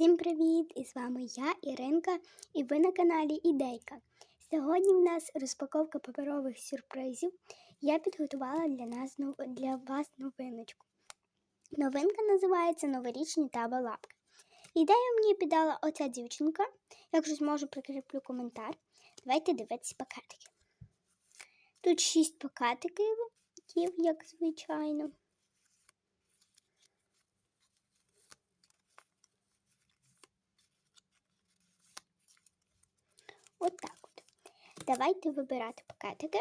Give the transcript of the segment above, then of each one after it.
Всім привіт! І з вами я, Іринка, і ви на каналі Ідейка. Сьогодні в нас розпаковка паперових сюрпризів. Я підготувала для нас для вас новиночку. Новинка називається Новорічні таба лапки. Ідею мені піддала оця дівчинка. Якщо зможу, прикріплю коментар. Давайте дивитися пакетики. Тут шість пакетиків, як звичайно. Отак от. Давайте вибирати пакетики.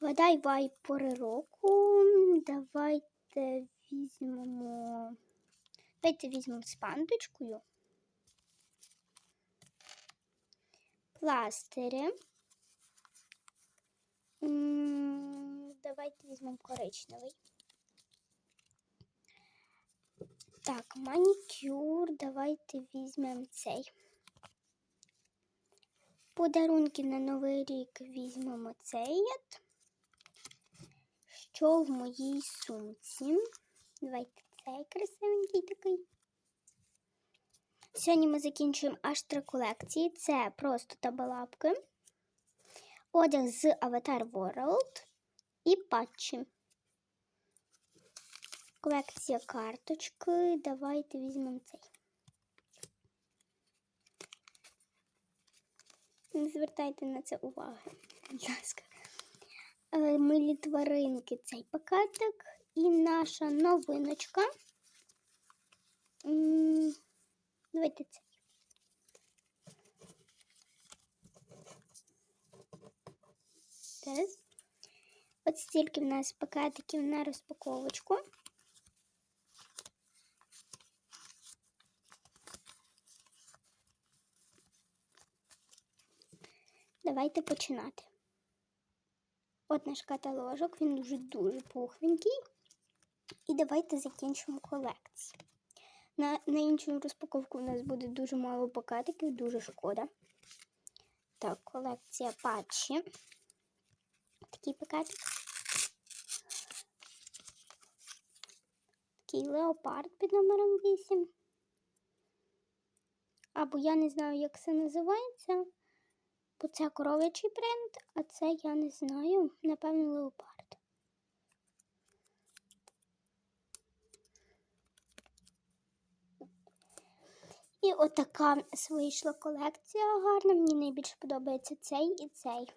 Вода вай пори року. Давайте візьмемо. Давайте візьмемо з пандочкою. Пластирі. М, Давайте візьмемо коричневий. Так, манікюр. Давайте візьмемо цей. Подарунки на Новий рік візьмемо цей. от. Що в моїй сумці? Давайте цей красивенький такий. Сьогодні ми закінчуємо аж три колекції. Це просто табалапки, одяг з Avatar World і патчі. Колекція карточки. Давайте візьмемо цей. Не звертайте на це уваги, будь ласка. Милі тваринки цей пакетик. І наша новиночка. Давайте. Теж. От стільки в нас пакетиків на розпаковочку. Давайте починати. От наш каталожок, він дуже-дуже пухленький. І давайте закінчимо колекцію. На, на іншу розпаковку у нас буде дуже мало пакетиків, дуже шкода. Так, колекція патчі. Такий пакетик. Такий леопард під номером 8. Або я не знаю, як це називається. Бо це коров'ячий принт, а це я не знаю. Напевно, леопард. І отака вийшла колекція гарна. Мені найбільше подобається цей і цей.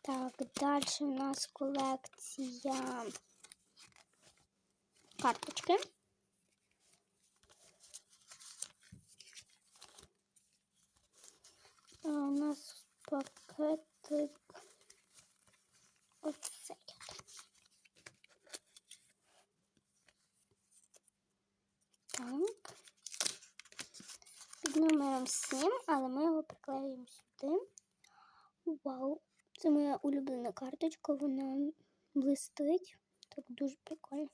Так, далі у нас колекція карточки. А у нас пакетик оцей. Так. Під номером 7, але ми його приклеїмо сюди. Вау! Це моя улюблена карточка, вона блистить. Так дуже прикольно.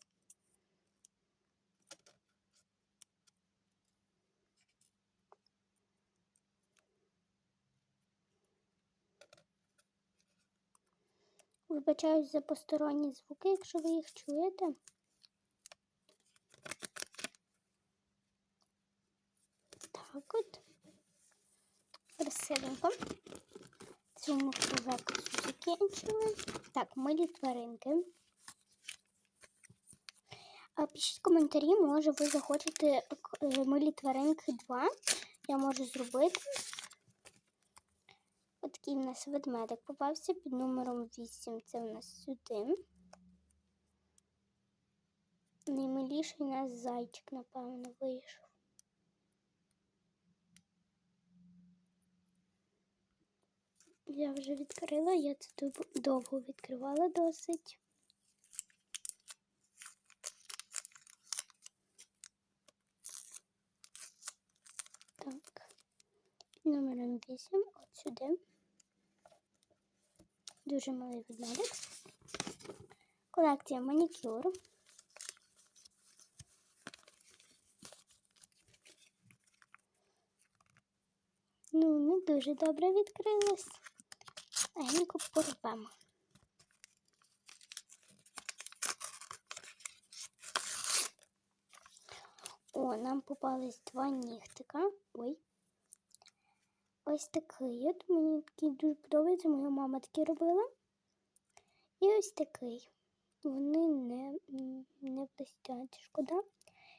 Вибачаюсь за посторонні звуки, якщо ви їх чуєте. Так от. Красивенько. Цю ми колекцію закінчили. Так, милі тваринки. А пишіть коментарі, може ви захочете е, милі тваринки 2. Я можу зробити. Отакий в нас ведмедик попався під номером 8. Це в нас сюди. Наймиліший у нас зайчик, напевно, вийшов. Я вже відкрила, я це довго відкривала досить. Так, номером 8 от сюди. Дуже малий ведмедик. Колекція манікюр. Ну, не дуже добре відкрилась. Легенько порвемо. О, нам попались два нігтика. Ой. Ось такий от. Мені такий дуже подобається. Моя мама такі робила. І ось такий. Вони не, не блистять. Шкода.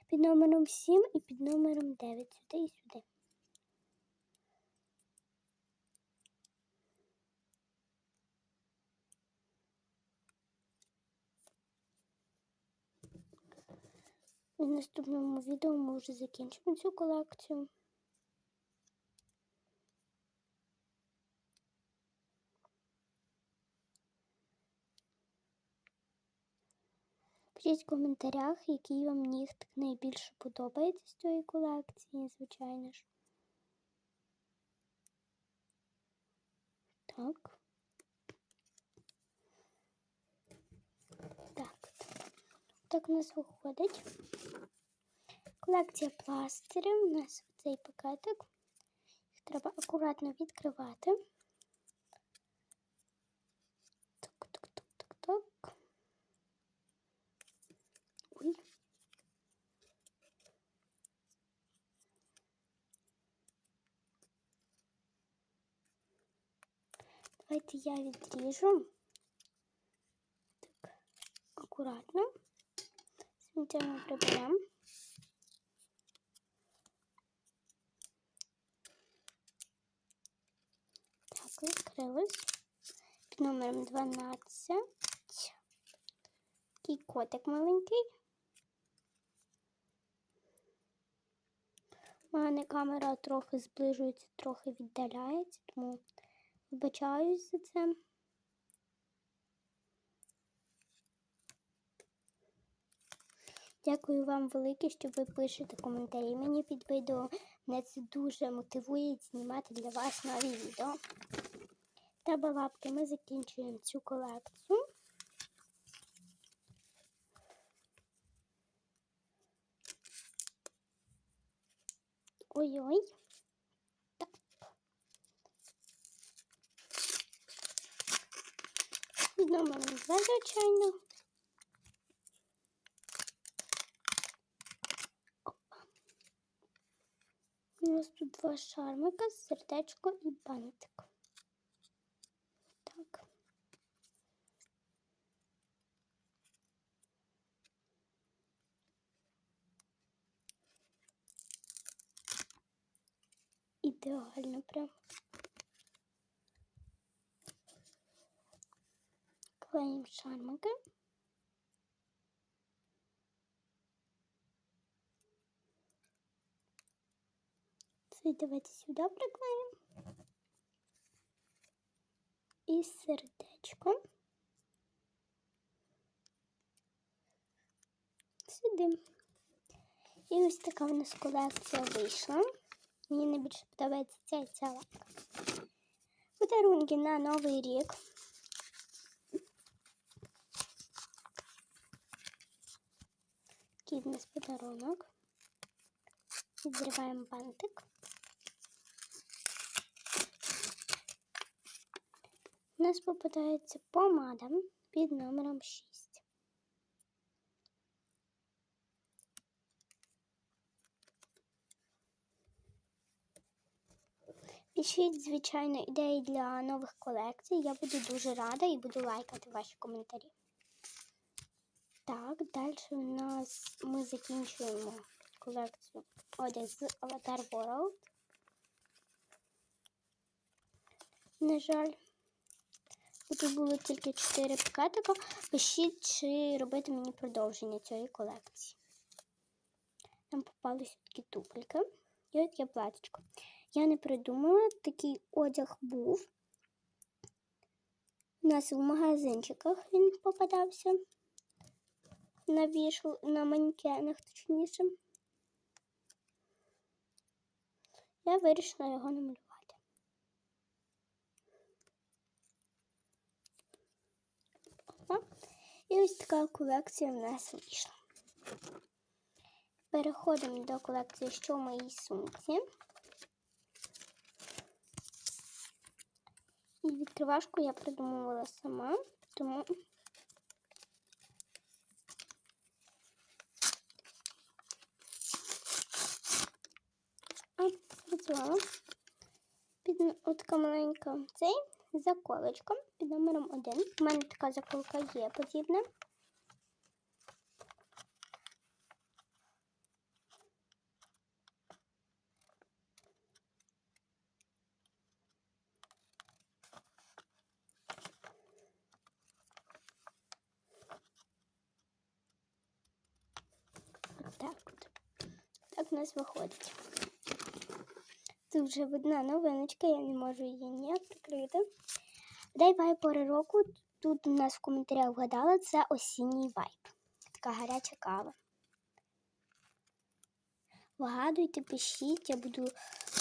Під номером 7 і під номером 9. Сюди і сюди. В наступному відео ми вже закінчимо цю колекцію. Пишіть в коментарях, який вам нігтик найбільше подобається з цієї колекції, звичайно ж. Так. Так. Так у нас виходить. Колекція пластирів. У нас цей пакетик. Їх треба акуратно відкривати. Так, так, так, так, так. Ой. Давайте я відріжу. Так, акуратно. Сміття ми приберемо. Так, відкрилось. Під номером 12. Такий котик маленький. У мене камера трохи зближується, трохи віддаляється, тому вибачаюсь за це. Дякую вам велике, що ви пишете коментарі мені під відео. Мене це дуже мотивує знімати для вас нові відео. Та лапки ми закінчуємо цю колекцію. Ой-ой. Так. 2, звичайно. У нас тут два шармика, сердечко і бантик. Так. Ідеально прям. Шармики. Це давайте сюди приклеїмо. І сердечко. Сюди. І ось така в нас колекція вийшла. Мені найбільше подобається ця і. Подарунки на Новий рік. Нас подарунок. Відриваємо бантик. У нас попадається помада під номером 6. Пишіть, звичайно, ідеї для нових колекцій. Я буду дуже рада і буду лайкати ваші коментарі. Так, далі у нас ми закінчуємо колекцію одяг з Avatar World. На жаль, тут було тільки 4 пакетика. Пишіть, чи робити мені продовження цієї колекції. Там попалися такі туфельки і таке платічко. Я не придумала, такий одяг був. У нас в магазинчиках він попадався на вішу, на манекенах, точніше. Я вирішила його намалювати. Опа. І ось така колекція в нас вийшла. Переходимо до колекції, що в моїй сумці. І відкривашку я придумувала сама, тому спрацювало. Під така маленька цей заколочка під номером 1. У мене така заколка є подібна. Так от. Так у нас виходить. Тут вже видна новиночка, я не можу її ніяк прикрити. Дай вайб пори року. Тут у нас в коментарях вгадала, це осінній вайб. Така гаряча кава. Вгадуйте, пишіть, я буду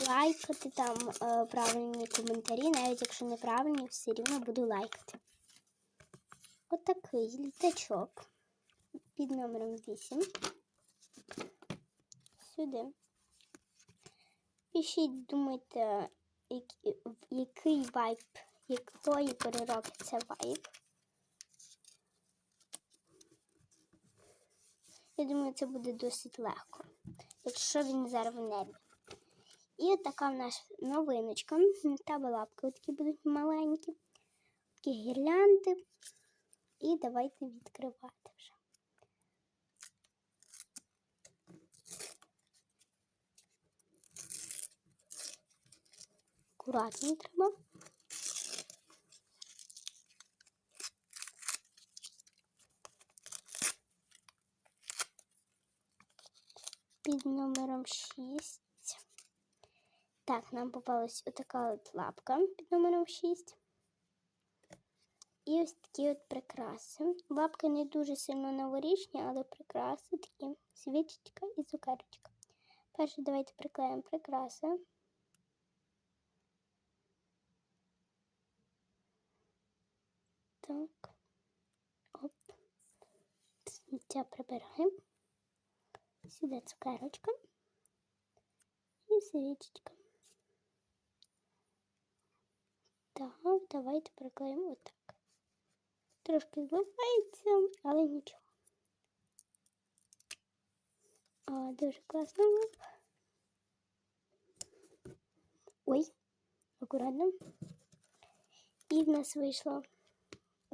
лайкати там е, правильні коментарі, навіть якщо неправильні, все рівно буду лайкати. Отакий літачок під номером 8. Сюди. Пишіть, думайте, який, вайб, якої переробки це вайб. Я думаю, це буде досить легко, якщо він зараз в небі. І така в нас новиночка. Та лапки такі будуть маленькі, такі гірлянди. І давайте відкривати вже. Акуратно треба. Під номером 6. Так, нам попалась отака от лапка під номером 6. І ось такі от прикраси. Лапки не дуже сильно новорічні, але прикраси такі свічечка і цукерочка. Перше давайте приклеїмо прикраси. Так. Оп. Сміття прибираємо. Сюди цукерочка і свічечка. Так, давайте приклеїмо отак. Трошки зливається, але нічого. О, дуже класно. Ой, акуратно. І в нас вийшло.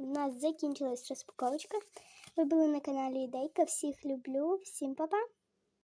У нас закінчилась розпаковочка. Ви були на каналі Ідейка. Всіх люблю, всім па-па!